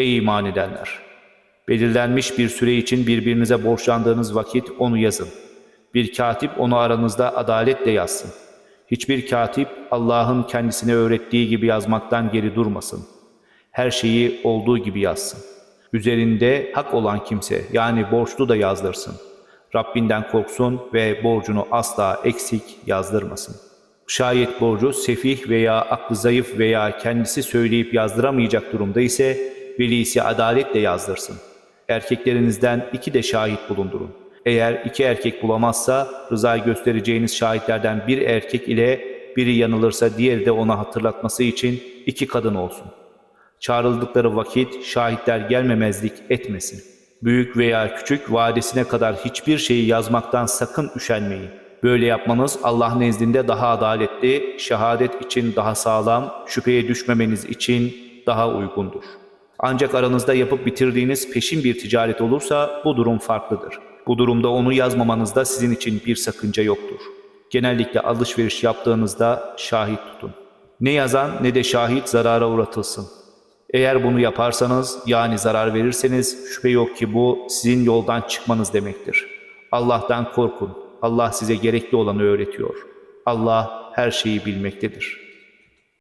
Ey iman edenler! Belirlenmiş bir süre için birbirinize borçlandığınız vakit onu yazın. Bir katip onu aranızda adaletle yazsın. Hiçbir katip Allah'ın kendisine öğrettiği gibi yazmaktan geri durmasın. Her şeyi olduğu gibi yazsın. Üzerinde hak olan kimse yani borçlu da yazdırsın. Rabbinden korksun ve borcunu asla eksik yazdırmasın. Şayet borcu sefih veya aklı zayıf veya kendisi söyleyip yazdıramayacak durumda ise velisi adaletle yazdırsın. Erkeklerinizden iki de şahit bulundurun. Eğer iki erkek bulamazsa rıza göstereceğiniz şahitlerden bir erkek ile biri yanılırsa diğeri de ona hatırlatması için iki kadın olsun. Çağrıldıkları vakit şahitler gelmemezlik etmesin. Büyük veya küçük vadesine kadar hiçbir şeyi yazmaktan sakın üşenmeyin. Böyle yapmanız Allah nezdinde daha adaletli, şehadet için daha sağlam, şüpheye düşmemeniz için daha uygundur. Ancak aranızda yapıp bitirdiğiniz peşin bir ticaret olursa bu durum farklıdır. Bu durumda onu yazmamanızda sizin için bir sakınca yoktur. Genellikle alışveriş yaptığınızda şahit tutun. Ne yazan ne de şahit zarara uğratılsın. Eğer bunu yaparsanız yani zarar verirseniz şüphe yok ki bu sizin yoldan çıkmanız demektir. Allah'tan korkun. Allah size gerekli olanı öğretiyor. Allah her şeyi bilmektedir.''